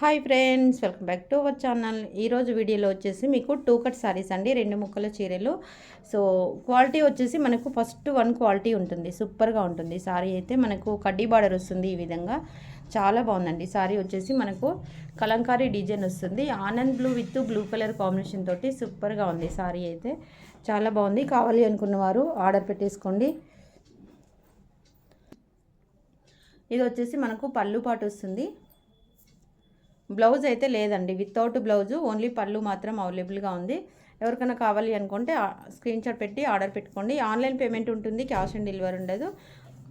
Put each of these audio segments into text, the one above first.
Hi friends welcome back to our channel. ఈరోజు వీడియోలో వచ్చేసి మీకు టూ కట్ సారీస్ అండి రెండు ముక్కల చీరలు. సో క్వాలిటీ వచ్చేసి మనకు ఫస్ట్ వన్ క్వాలిటీ ఉంటుంది సూపర్గా ఉంటుంది. సారీ అయితే మనకు కడ్డీ బార్డర్ వస్తుంది ఈ విధంగా. చాలా బాగుందండి. సారీ వచ్చేసి మనకు కలంకారీ డిజైన్ వస్తుంది. Anand blue with blue colour combination తోటి సూపర్గా ఉంది సారీ అయితే. చాలా బాగుంది. కావాలి అనుకున్న వారు ఆర్డర్ పెట్టేసుకోండి. ఇది వచ్చేసి మనకు పళ్ళు పాటు వస్తుంది. బ్లౌజ్ అయితే లేదండి. వితౌట్ బ్లౌజు ఓన్లీ పళ్ళు మాత్రం అవైలబుల్గా ఉంది. ఎవరికైనా కావాలి అనుకుంటే స్క్రీన్ షాట్ పెట్టి ఆర్డర్ పెట్టుకోండి. ఆన్లైన్ పేమెంట్ ఉంటుంది క్యాష్ ఆన్ డెలివరీ ఉండదు.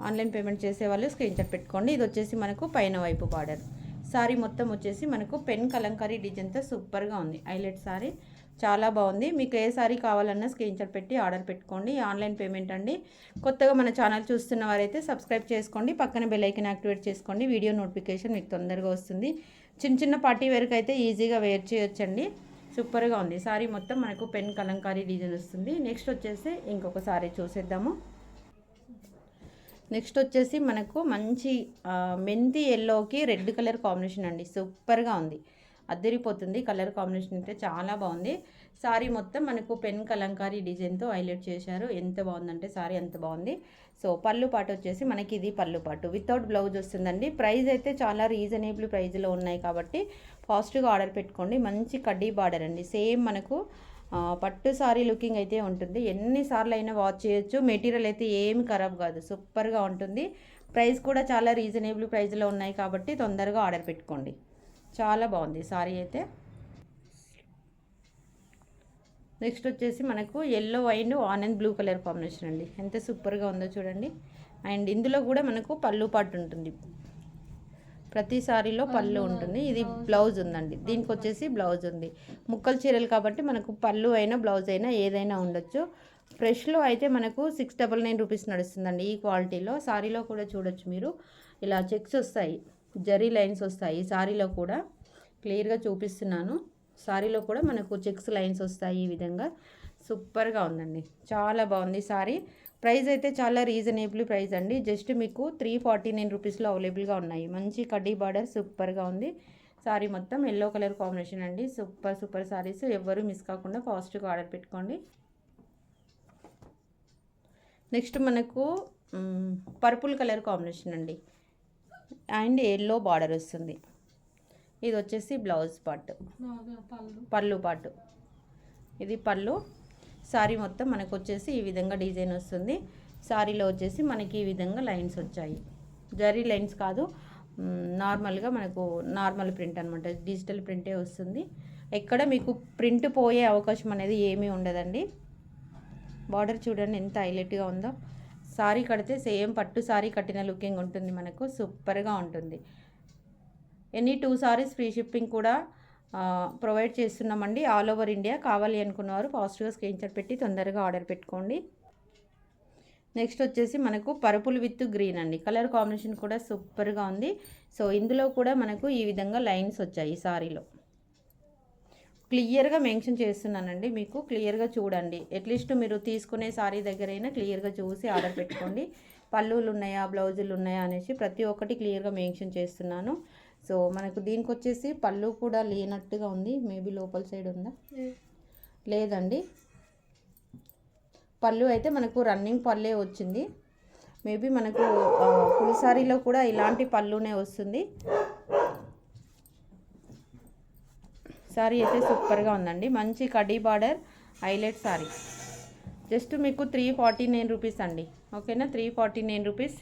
ఆన్లైన్ పేమెంట్ చేసే వాళ్ళు స్క్రీన్ షాట్ పెట్టుకోండి. ఇది వచ్చేసి మనకు పైన వైపు బార్డర్. సారీ మొత్తం వచ్చేసి మనకు పెన్ కలంకారీ డిజైన్తో సూపర్గా ఉంది. హైలైట్ సారీ. చాలా బాగుంది. మీకు ఏ సారీ కావాలన్నా స్క్రీన్ షాట్ పెట్టి ఆర్డర్ పెట్టుకోండి. ఆన్లైన్ పేమెంట్ అండి. కొత్తగా మన ఛానల్ చూస్తున్న వారైతే సబ్స్క్రైబ్ చేసుకోండి. పక్కన బెల్ ఐకన్ యాక్టివేట్ చేసుకోండి. వీడియో నోటిఫికేషన్ మీకు తొందరగా వస్తుంది. చిన్న చిన్న పార్టీ వేర్కి అయితే ఈజీగా వేర్ చేయొచ్చండి. సూపర్గా ఉంది. సారీ మొత్తం మనకు పెన్ కలంకారీ డిజైన్ వస్తుంది. నెక్స్ట్ వచ్చేసి ఇంకొక సారీ చూసేద్దాము. నెక్స్ట్ వచ్చేసి మనకు మంచి మెంతి ఎల్లోకి రెడ్ కలర్ కాంబినేషన్ అండి. సూపర్గా ఉంది. అద్దరిపోతుంది. కలర్ కాంబినేషన్ అయితే చాలా బాగుంది. సారీ మొత్తం మనకు పెన్ కలంకారీ డిజైన్తో హైలైట్ చేశారు. ఎంత బాగుందంటే సారీ ఎంత బాగుంది. సో పళ్ళు పాటు వచ్చేసి మనకి ఇది పళ్ళు పాటు. వితౌట్ బ్లౌజ్ వస్తుందండి. ప్రైస్ అయితే చాలా రీజనబుల్ ప్రైజ్లో ఉన్నాయి కాబట్టి ఫాస్ట్గా ఆర్డర్ పెట్టుకోండి. మంచి కడ్డీ బార్డర్ అండి. సేమ్ మనకు పట్టు సారీ లుకింగ్ అయితే ఉంటుంది. ఎన్నిసార్లు అయినా వాచ్ చేయొచ్చు. మెటీరియల్ అయితే ఏమి ఖరాబ్ కాదు. సూపర్గా ఉంటుంది. ప్రైస్ కూడా చాలా రీజనబుల్ ప్రైస్లో ఉన్నాయి కాబట్టి తొందరగా ఆర్డర్ పెట్టుకోండి. చాలా బాగుంది సారీ అయితే. నెక్స్ట్ వచ్చేసి మనకు yellow and Anand blue colour combination అండి. ఎంత సూపర్గా ఉందో చూడండి. అండ్ ఇందులో కూడా మనకు పళ్ళు పాటు ఉంటుంది. ప్రతి సారీలో పళ్ళు ఉంటుంది. ఇది బ్లౌజ్ ఉందండి. దీనికి వచ్చేసి బ్లౌజ్ ఉంది. ముక్కల చీరలు కాబట్టి మనకు పళ్ళు అయినా బ్లౌజ్ అయినా ఏదైనా ఉండొచ్చు. ఫ్రెష్లో అయితే మనకు సిక్స్ డబల్ నైన్ రూపీస్ నడుస్తుందండి ఈ క్వాలిటీలో. సారీలో కూడా చూడొచ్చు మీరు. ఇలా చెక్స్ వస్తాయి. జరీ లైన్స్ వస్తాయి సారీలో కూడా. క్లియర్గా చూపిస్తున్నాను. సారీలో కూడా మనకు చెక్స్ లైన్స్ వస్తాయి ఈ విధంగా. సూపర్గా ఉందండి. చాలా బాగుంది సారీ. ప్రైస్ అయితే చాలా రీజనబుల్ ప్రైస్ అండి. జస్ట్ మీకు త్రీ ఫార్టీ నైన్ రూపీస్లో అవైలబుల్గా ఉన్నాయి. మంచి కడ్డీ బార్డర్ సూపర్గా ఉంది. సారీ మొత్తం ఎల్లో కలర్ కాంబినేషన్ అండి. Super super saris. ఎవ్వరూ మిస్ కాకుండా ఫాస్ట్గా ఆర్డర్ పెట్టుకోండి. నెక్స్ట్ మనకు పర్పుల్ కలర్ కాంబినేషన్ అండి. అండ్ ఎల్లో బార్డర్ వస్తుంది. ఇది వచ్చేసి బ్లౌజ్ పార్ట్. పళ్ళు. పాటు ఇది పళ్ళు. సారీ మొత్తం మనకు వచ్చేసి ఈ విధంగా డిజైన్ వస్తుంది. సారీలో వచ్చేసి మనకి ఈ విధంగా లైన్స్ వచ్చాయి. జరీ లైన్స్ కాదు నార్మల్గా మనకు నార్మల్ ప్రింట్ అనమాట డిజిటల్ ప్రింటే వస్తుంది. ఎక్కడ మీకు ప్రింట్ పోయే అవకాశం అనేది ఏమీ ఉండదండి. బార్డర్ చూడండి ఎంత హైలైట్గా ఉందో. సారీ కడితే సేమ్ పట్టు సారీ కట్టిన లుకింగ్ ఉంటుంది మనకు. సూపర్గా ఉంటుంది. Any two saris free shipping కూడా ప్రొవైడ్ చేస్తున్నామండి. ఆల్ ఓవర్ ఇండియా కావాలి అనుకున్నవారు ఫాస్ట్గా స్క్రీన్ షాట్ పెట్టి తొందరగా ఆర్డర్ పెట్టుకోండి. నెక్స్ట్ వచ్చేసి మనకు పర్పుల్ విత్ గ్రీన్ అండి. కలర్ కాంబినేషన్ కూడా సూపర్గా ఉంది. సో ఇందులో కూడా మనకు ఈ విధంగా లైన్స్ వచ్చాయి ఈ సారీలో. క్లియర్గా మెన్షన్ చేస్తున్నానండి మీకు. క్లియర్గా చూడండి. అట్లీస్ట్ మీరు తీసుకునే సారీ దగ్గరైనా క్లియర్గా చూసి ఆర్డర్ పెట్టుకోండి. పళ్ళులు ఉన్నాయా బ్లౌజులు ఉన్నాయా అనేసి ప్రతి ఒక్కటి క్లియర్గా మెన్షన్ చేస్తున్నాను. సో మనకు దీనికి వచ్చేసి పళ్ళు కూడా లేనట్టుగా ఉంది. మేబీ లోపల సైడ్ ఉందా? లేదండి. పళ్ళు అయితే మనకు రన్నింగ్ పళ్ళే వచ్చింది. మేబీ మనకు ఫుల్ సారీలో కూడా ఇలాంటి పళ్ళునే వస్తుంది. సారీ అయితే సూపర్గా ఉందండి. మంచి కడీ బార్డర్ హైలైట్ సారీ. జస్ట్ మీకు త్రీ ఫార్టీ నైన్ రూపీస్ అండి. ఓకేనా? Three forty nine rupees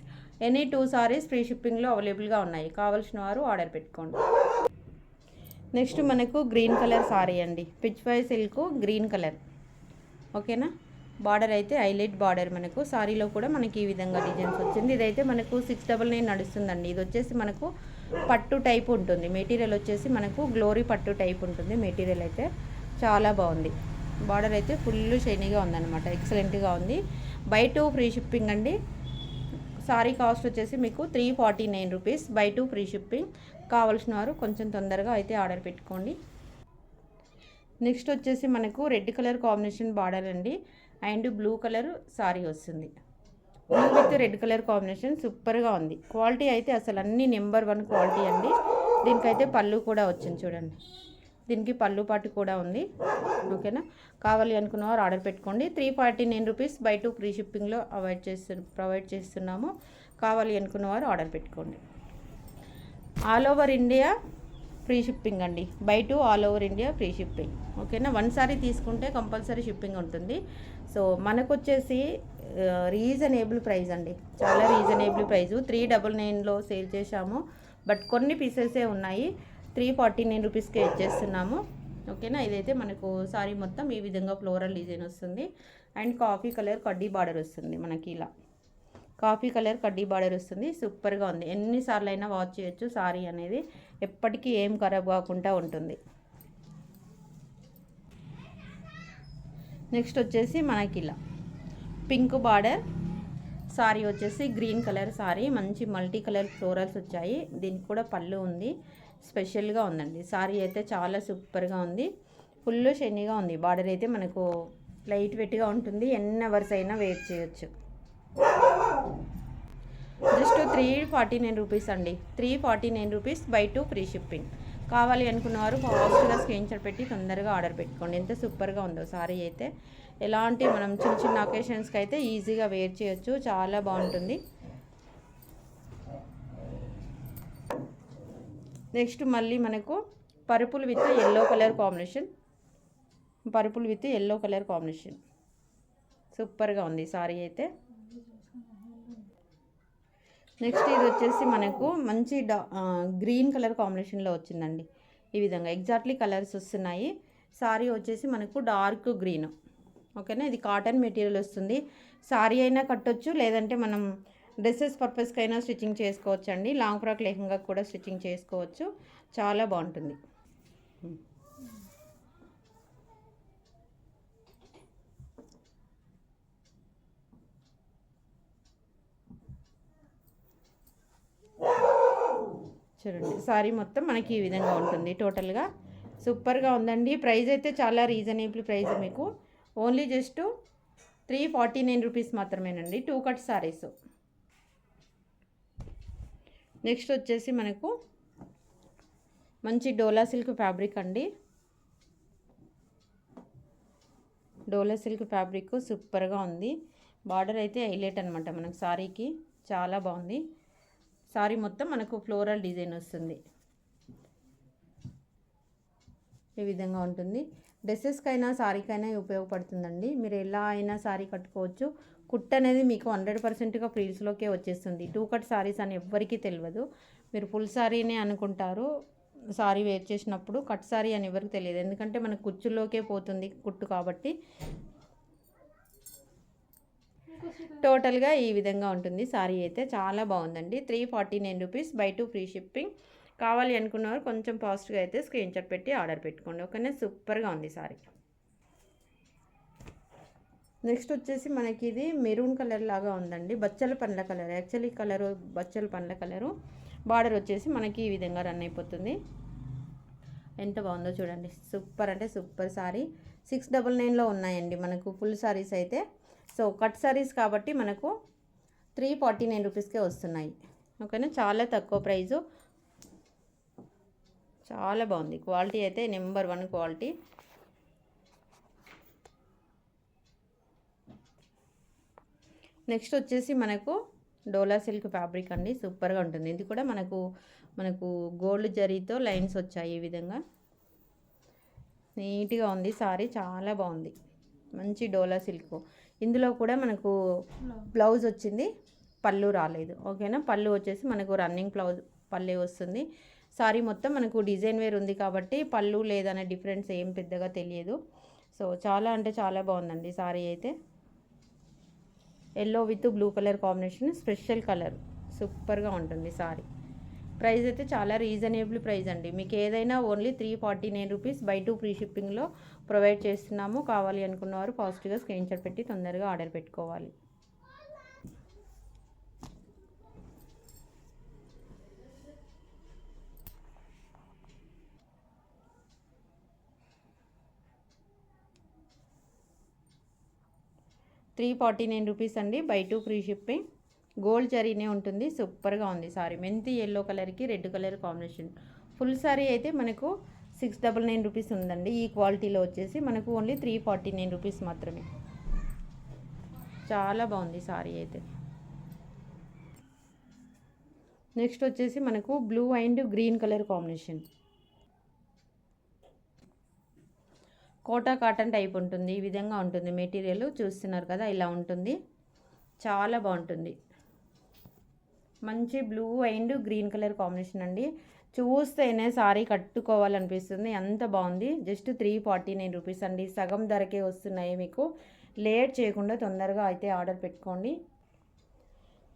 any two saris free షిప్పింగ్లో అవైలబుల్గా ఉన్నాయి. కావాల్సిన వారు ఆర్డర్ పెట్టుకోండి. నెక్స్ట్ మనకు గ్రీన్ కలర్ సారీ అండి. Pichwai silk green colour. ఓకేనా? బార్డర్ అయితే హైలైట్ బార్డర్ మనకు. సారీలో కూడా మనకి ఈ విధంగా డిజైన్స్ వచ్చింది. ఇదైతే మనకు సిక్స్ డబల్ నైన్ నడుస్తుందండి. ఇది వచ్చేసి మనకు పట్టు టైప్ ఉంటుంది. మెటీరియల్ వచ్చేసి మనకు గ్లోరీ పట్టు టైప్ ఉంటుంది. మెటీరియల్ అయితే చాలా బాగుంది. బార్డర్ అయితే ఫుల్ షైనీగా ఉందన్నమాట. ఎక్సలెంట్గా ఉంది. బై టూ ఫ్రీ షిప్పింగ్ అండి. సారీ కాస్ట్ వచ్చేసి మీకు three forty nine rupees. Buy two free shipping. కావాల్సిన వారు కొంచెం తొందరగా అయితే ఆర్డర్ పెట్టుకోండి. నెక్స్ట్ వచ్చేసి మనకు రెడ్ కలర్ కాంబినేషన్ బార్డర్ అండి. అండ్ బ్లూ కలర్ సారీ వస్తుంది. Blue with red colour combination సూపర్గా ఉంది. క్వాలిటీ అయితే అసలు అన్ని నెంబర్ వన్ క్వాలిటీ అండి. దీనికైతే పళ్ళు కూడా వచ్చింది చూడండి. దీనికి పళ్ళు పాటు కూడా ఉంది. ఓకేనా? కావాలి అనుకున్న వారు ఆర్డర్ పెట్టుకోండి. Three forty nine rupees buy two free షిప్పింగ్లో అవాయిడ్ చేస్తు ప్రొవైడ్ చేస్తున్నాము. కావాలి అనుకున్న వారు ఆర్డర్ పెట్టుకోండి. All over India free shipping అండి. Buy two all over India free shipping. ఓకేనా? వన్ సారీ తీసుకుంటే కంపల్సరీ షిప్పింగ్ ఉంటుంది. సో మనకు వచ్చేసి రీజనేబుల్ ప్రైస్ అండి. చాలా రీజనేబుల్ ప్రైస్ త్రీ డబల్ నైన్లో సేల్ చేశాము. బట్ కొన్ని పీసెసే ఉన్నాయి. త్రీ ఫార్టీ నైన్ రూపీస్కే ఇచ్చేస్తున్నాము. ఓకేనా? ఇదైతే మనకు సారీ మొత్తం ఈ విధంగా ఫ్లోరల్ డిజైన్ వస్తుంది. అండ్ కాఫీ కలర్ కడ్డీ బార్డర్ వస్తుంది మనకి ఇలా. కాఫీ కలర్ కడ్డీ బార్డర్ వస్తుంది. సూపర్గా ఉంది. ఎన్నిసార్లు అయినా వాచ్ చేయొచ్చు సారీ అనేది. ఎప్పటికీ ఏం ఖరాబ్ కాకుండా ఉంటుంది. నెక్స్ట్ వచ్చేసి మనకి ఇలా. Pink border. సారీ వచ్చేసి గ్రీన్ కలర్ సారీ. మంచి మల్టీ కలర్ ఫ్లోరల్స్ వచ్చాయి. దీనికి కూడా పళ్ళు ఉంది. స్పెషల్గా ఉందండి. సారీ అయితే చాలా సూపర్గా ఉంది. ఫుల్ షైనీగా ఉంది. బార్డర్ అయితే మనకు లైట్ వెట్గా ఉంటుంది. ఎన్ని అవర్స్ అయినా వెయిట్ చేయొచ్చు. Just three forty nine rupees అండి. Three forty nine rupees buy two free shipping. కావాలి అనుకున్నవారు ఫాస్ట్గా స్క్రీన్ షాట్ పెట్టి తొందరగా ఆర్డర్ పెట్టుకోండి. ఎంత సూపర్గా ఉందో సారీ అయితే. ఎలాంటి మనం చిన్న చిన్న అకేషన్స్కి అయితే ఈజీగా వేర్ చేయొచ్చు. చాలా బాగుంటుంది. నెక్స్ట్ మళ్ళీ మనకు purple with yellow colour combination purple with yellow colour combination సూపర్గా ఉంది సారీ అయితే. నెక్స్ట్ ఇది వచ్చేసి మనకు మంచి గ్రీన్ కలర్ కాంబినేషన్లో వచ్చిందండి. ఈ విధంగా ఎగ్జాక్ట్లీ కలర్స్ వస్తున్నాయి. సారీ వచ్చేసి మనకు డార్క్ గ్రీన్. ఓకేనా? ఇది కాటన్ మెటీరియల్ వస్తుంది. సారీ అయినా కట్టొచ్చు లేదంటే మనం డ్రెస్సెస్ పర్పస్కి అయినా స్టిచ్చింగ్ చేసుకోవచ్చు అండి లాంగ్ ఫ్రాక్ లేహంగా కూడా స్టిచ్చింగ్ చేసుకోవచ్చు. చాలా బాగుంటుంది. చూడండి సారీ మొత్తం మనకి ఈ విధంగా ఉంటుంది టోటల్గా. సూపర్గా ఉందండి. ప్రైస్ అయితే చాలా రీజనబుల్ ప్రైస్ మీకు. Only just three forty nine rupees మాత్రమేనండి. Two cut saris. నెక్స్ట్ వచ్చేసి మనకు మంచి డోలా సిల్క్ ఫ్యాబ్రిక్ అండి. డోలా సిల్క్ ఫ్యాబ్రిక్ సూపర్గా ఉంది. బార్డర్ అయితే హైలైట్ అనమాట మనకు సారీకి. చాలా బాగుంది. సారీ మొత్తం మనకు ఫ్లోరల్ డిజైన్ వస్తుంది. ఈ విధంగా ఉంటుంది. డ్రెస్సెస్కైనా సారీకైనా ఉపయోగపడుతుందండి. మీరు ఎలా అయినా సారీ కట్టుకోవచ్చు. కుట్ అనేది మీకు హండ్రెడ్ పర్సెంట్గా ఫ్రీల్స్లోకే వచ్చేస్తుంది. టూ కట్ సారీస్ అని ఎవ్వరికీ తెలియదు. మీరు ఫుల్ సారీనే అనుకుంటారు. సారీ వేర్ చేసినప్పుడు కట్ సారీ అని ఎవరికి తెలియదు. ఎందుకంటే మన కుచ్చుల్లోకే పోతుంది కుట్టు కాబట్టి. టోటల్గా ఈ విధంగా ఉంటుంది. సారీ అయితే చాలా బాగుందండి. Three forty nine rupees buy two free shipping. కావాలి అనుకున్నవారు కొంచెం పాజిటివ్గా అయితే స్క్రీన్ షాట్ పెట్టి ఆర్డర్ పెట్టుకోండి. ఓకేనా? సూపర్గా ఉంది సారీ. నెక్స్ట్ వచ్చేసి మనకి ఇది మెరూన్ కలర్ లాగా ఉందండి. బచ్చల పండ్ల కలర్. యాక్చువల్లీ కలరు బచ్చల పండ్ల కలరు. బార్డర్ వచ్చేసి మనకి ఈ విధంగా రన్ అయిపోతుంది. ఎంత బాగుందో చూడండి. సూపర్ అంటే సూపర్ సారీ. సిక్స్ డబల్ నైన్లో ఉన్నాయండి మనకు ఫుల్ సారీస్ అయితే. సో కట్ సారీస్ కాబట్టి మనకు త్రీ ఫార్టీ నైన్ రూపీస్కే వస్తున్నాయి. ఓకేనా? చాలా తక్కువ ప్రైజు. చాలా బాగుంది. క్వాలిటీ అయితే నెంబర్ వన్ క్వాలిటీ. నెక్స్ట్ వచ్చేసి మనకు డోలా సిల్క్ ఫ్యాబ్రిక్ అండి. సూపర్గా ఉంటుంది. ఇది కూడా మనకు మనకు గోల్డ్ జరీతో లైన్స్ వచ్చాయి ఈ విధంగా. నీట్గా ఉంది. సారీ చాలా బాగుంది. మంచి డోలా సిల్క్. ఇందులో కూడా మనకు బ్లౌజ్ వచ్చింది. పళ్ళు రాలేదు. ఓకేనా? పళ్ళు వచ్చేసి మనకు రన్నింగ్ బ్లౌజ్ పల్లె వస్తుంది. సారీ మొత్తం మనకు డిజైన్ వేర్ ఉంది కాబట్టి పళ్ళు లేదనే డిఫరెన్స్ ఏం పెద్దగా తెలియదు. సో చాలా అంటే చాలా బాగుందండి సారీ అయితే. Yellow with blue colour combination special colour సూపర్గా ఉంటుంది సారీ ప్రైస్ అయితే చాలా రీజనబుల్ ప్రైస్ అండి. మీకు ఏదైనా only three forty nine rupees buy two free షిప్పింగ్లో ప్రొవైడ్ చేస్తున్నాము. కావాలి అనుకున్నవారు పాజిటివ్గా స్క్రీన్ షాట్ పెట్టి తొందరగా ఆర్డర్ పెట్టుకోవాలి. త్రీ ఫార్టీ నైన్ రూపీస్ అండి. Buy two free shipping. Gold జరీనే ఉంటుంది. సూపర్గా ఉంది సారీ. మెంతి ఎల్లో కలర్కి red colour combination. Full sari అయితే మనకు సిక్స్ డబల్ నైన్ రూపీస్ ఉందండి. ఈ క్వాలిటీలో వచ్చేసి మనకు only three forty nine rupees మాత్రమే. చాలా బాగుంది సారీ అయితే. నెక్స్ట్ వచ్చేసి మనకు blue and green colour combination. Kota cotton type ఉంటుంది. ఈ విధంగా ఉంటుంది. మెటీరియల్ చూస్తున్నారు కదా ఇలా ఉంటుంది. చాలా బాగుంటుంది. మంచి blue and green colour combination అండి. చూస్తేనే సారీ కట్టుకోవాలనిపిస్తుంది. అంత బాగుంది. Just three forty nine rupees అండి. సగం ధరకే వస్తున్నాయి మీకు. లేట్ చేయకుండా తొందరగా అయితే ఆర్డర్ పెట్టుకోండి.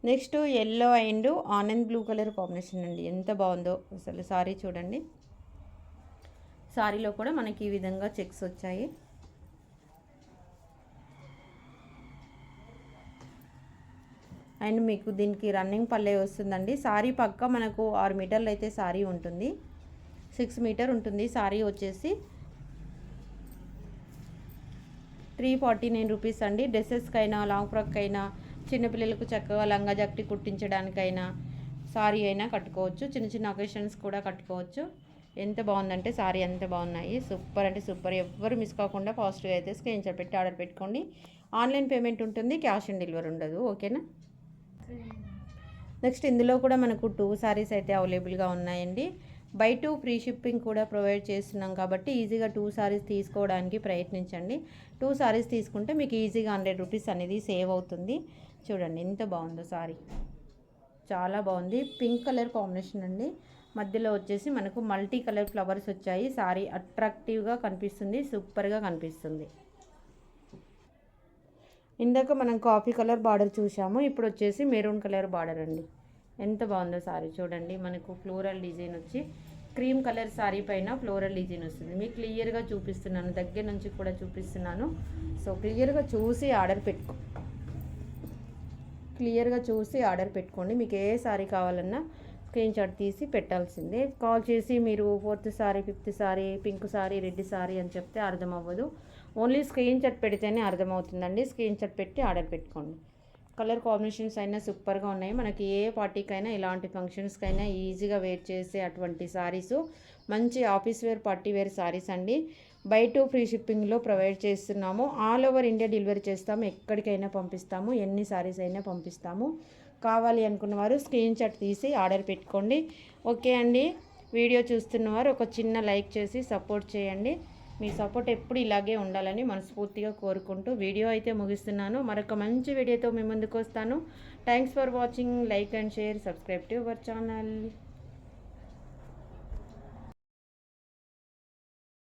Next yellow and Anand blue colour combination అండి. ఎంత బాగుందో అసలు సారీ చూడండి. సారీలో కూడా మనకి ఈ విధంగా చెక్స్ వచ్చాయి. అండ్ మీకు దీనికి రన్నింగ్ పల్లె వస్తుందండి. సారీ పక్క మనకు ఆరు మీటర్లు అయితే సారీ ఉంటుంది. సిక్స్ మీటర్ ఉంటుంది సారీ వచ్చేసి. త్రీ ఫార్టీ నైన్ రూపీస్ అండి. డ్రెస్సెస్కైనా లాంగ్ ఫ్రాక్ అయినా చిన్నపిల్లలకు చక్కగా లంగా జక్టి కుట్టించడానికైనా సారీ అయినా కట్టుకోవచ్చు. చిన్న చిన్న అకేషన్స్ కూడా కట్టుకోవచ్చు. ఎంత బాగుందంటే సారీ ఎంత బాగున్నాయి. సూపర్ అంటే సూపర్. ఎవ్వరు మిస్ కాకుండా ఫాస్ట్గా అయితే స్క్రీన్ షాట్ పెట్టి ఆర్డర్ పెట్టుకోండి. ఆన్లైన్ పేమెంట్ ఉంటుంది క్యాష్ ఆన్ డెలివరీ ఉండదు. ఓకేనా? నెక్స్ట్ ఇందులో కూడా మనకు టూ సారీస్ అయితే అవైలబుల్గా ఉన్నాయండి. బై టూ ఫ్రీ షిప్పింగ్ కూడా ప్రొవైడ్ చేస్తున్నాం కాబట్టి ఈజీగా టూ సారీస్ తీసుకోవడానికి ప్రయత్నించండి. టూ సారీస్ తీసుకుంటే మీకు ఈజీగా హండ్రెడ్ రూపీస్ అనేది సేవ్ అవుతుంది. చూడండి ఎంత బాగుందో సారీ. చాలా బాగుంది. పింక్ కలర్ కాంబినేషన్ అండి. మధ్యలో వచ్చేసి మనకు మల్టీ కలర్ ఫ్లవర్స్ వచ్చాయి. సారీ అట్రాక్టివ్గా కనిపిస్తుంది సూపర్గా కనిపిస్తుంది. ఇందాక మనం కాఫీ కలర్ బార్డర్ చూసాము ఇప్పుడు వచ్చేసి మెరూన్ కలర్ బార్డర్ అండి. ఎంత బాగుందో సారీ చూడండి. మనకు ఫ్లోరల్ డిజైన్ వచ్చి క్రీమ్ కలర్ సారీ పైన ఫ్లోరల్ డిజైన్ వస్తుంది. మీకు క్లియర్గా చూపిస్తున్నాను దగ్గర నుంచి కూడా చూపిస్తున్నాను. సో క్లియర్గా చూసి ఆర్డర్ పెట్టుకో క్లియర్గా చూసి ఆర్డర్ పెట్టుకోండి. మీకు ఏ సారీ కావాలన్నా స్క్రీన్ షాట్ తీసి పెట్టాల్సిందే. కాల్ చేసి మీరు fourth sari fifth sari pink sari red sari అని చెప్తే అర్థం అవ్వదు ఓన్లీ స్క్రీన్ షాట్ పెడితేనే అర్థమవుతుందండి. స్క్రీన్ షాట్ పెట్టి ఆర్డర్ పెట్టుకోండి. కలర్ కాంబినేషన్స్ అయినా సూపర్గా ఉన్నాయి. మనకి ఏ పార్టీకైనా ఇలాంటి ఫంక్షన్స్కైనా ఈజీగా వేర్ చేసే అటువంటి సారీస్. మంచి office wear party wear saris అండి. బై టు ఫ్రీ షిప్పింగ్లో ప్రొవైడ్ చేస్తున్నాము. ఆల్ ఓవర్ ఇండియా డెలివరీ చేస్తాము. ఎక్కడికైనా పంపిస్తాము. ఎన్ని సారీస్ అయినా పంపిస్తాము. కావాలి అనుకున్న వారు స్క్రీన్ షాట్ తీసి ఆర్డర్ పెట్టుకోండి. ఓకే అండి. వీడియో చూస్తున్నవారు ఒక చిన్న లైక్ చేసి సపోర్ట్ చేయండి. మీ సపోర్ట్ ఎప్పుడు ఇలాగే ఉండాలని మనస్ఫూర్తిగా కోరుకుంటూ వీడియో అయితే ముగిస్తున్నాను. మరొక మంచి వీడియోతో మీ ముందుకు వస్తాను. Thanks for watching like and share subscribe to our channel